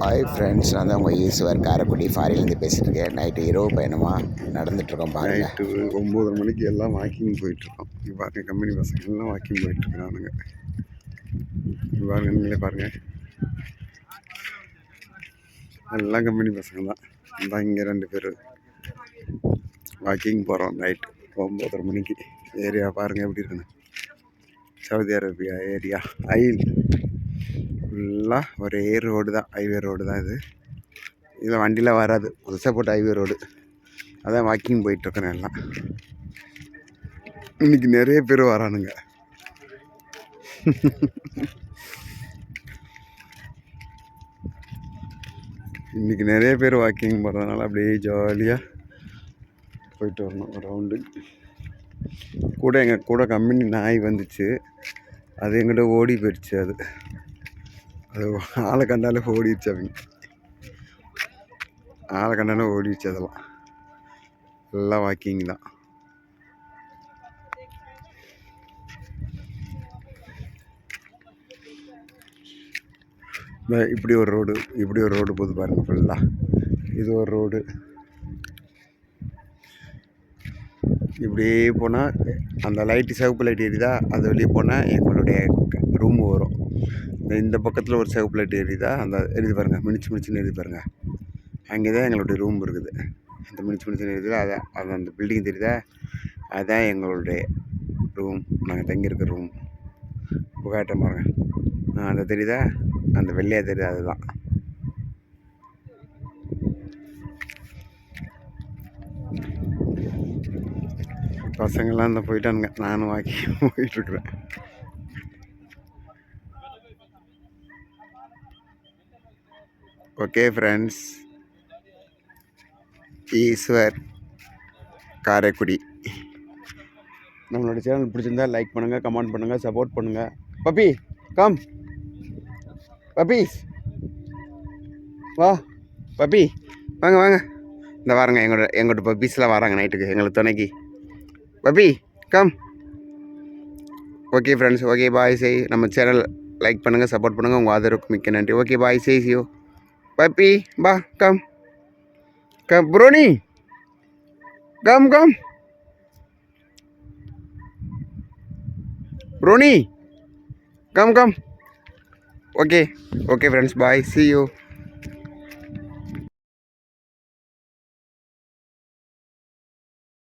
Hi friends நான் தான் உங்கள் ஈஸ்வர் காரைக்குடி ஃபாரிலேருந்து பேசிட்டு இருக்கேன் நைட்டு இரவு பயணமாக நடந்துகிட்ருக்கோம் பாருங்க. நைட்டு ஒம்பது மணிக்கு எல்லாம் வாக்கிங் போயிட்டுருக்கோம். இங்க பாருங்க கம்பெனி பசங்கள்லாம் வாக்கிங் போயிட்டுருக்குறானுங்க இங்க பாருங்க நீங்களே பாருங்க. எல்லாம் கம்பெனி பசங்க தான். இந்த இங்கே ரெண்டு பேர். வாக்கிங் போகிறோம் நைட் ஒம்பதரை மணிக்கு. ஏரியா பாருங்கள் எப்படி இருக்குன்னு. சவுதி அரேபியா ஏரியா ஐல் ஃபுல்லாக ஒரே ரோடு தான். ஹைவே ரோடு தான் இது. இதில் வண்டிலாம் வராது. புதுசாக போட்ட ஹைவே ரோடு. அதான் வாக்கிங் போயிட்டுருக்கேன் எல்லாம். இன்னைக்கு நிறைய பேர் வரானுங்க. இன்னைக்கு நிறைய பேர் வாக்கிங் போகிறதுனால அப்படியே ஜாலியாக போயிட்டு வரணும் ரவுண்டு கூட எங்கள் கூட கம்பெனி நாய் வந்துச்சு. அது எங்கிட்ட ஓடி போயிடுச்சு அது. அது ஆளை கண்டாலே ஓடிடுச்சு அவங்க. ஆளை கண்டாலே ஓடிடுச்சு அதெல்லாம். எல்லாம் வாக்கிங் தான். இப்படி ஒரு ரோடு இப்படி ஒரு ரோடு போகுது பாருங்க ஃபுல்லாக இது ஒரு ரோடு இப்படியே போனால் அந்த லைட்டு சிவப்பு லைட் எரியுதா அது வெளியே போனால் எங்களுடைய ரூம் வரும். இந்த இந்த பக்கத்தில் ஒரு சிவப்பு லைட் எரியுதா? அந்த எரியுது பாருங்கள் மினிச்சு மினிச்சுன்னு எரியுது பாருங்கள் அங்கே தான் எங்களுடைய ரூம் இருக்குது. அந்த மினிச்சு மினிச்சுன்னு எரியுது அதான் அது அந்த பில்டிங் தெரியுதா? அதுதான் எங்களுடைய ரூம் நாங்கள் தங்கியிருக்க ரூம் புகாட்டம் பாருங்க. ஆ, அந்த தெரியுதா? அந்த வெள்ளையாக தெரியுது அதுதான். பசங்கள்லாம் இந்த போயிட்டானுங்க. நானும் வாக்கி போயிட்டுருக்குறேன் ஓகே ஃப்ரெண்ட்ஸ் ஈஸ்வர் காரைக்குடி. நம்மளோட சேனல் பிடிச்சிருந்தா லைக் பண்ணுங்கள் கமெண்ட் பண்ணுங்கள் சப்போர்ட் பண்ணுங்கள் பப்பி கம் பப்பி வா பப்பி வாங்க வாங்க. இந்த வாருங்க எங்களோட எங்களோட பப்பீஸ்லாம் வராங்க நைட்டுக்கு எங்களை துணைக்கு. Puppy come okay friends okay bye செய் நம்ம சேனல் லைக் பண்ணுங்கள் சப்போர்ட் பண்ணுங்கள் உங்கள் ஆதரவுக்கு மிக்க நன்றி. ஓகே பாய் செய் சியோ பப்பி பா come come Brownie come come Brownie come come okay okay friends bye see you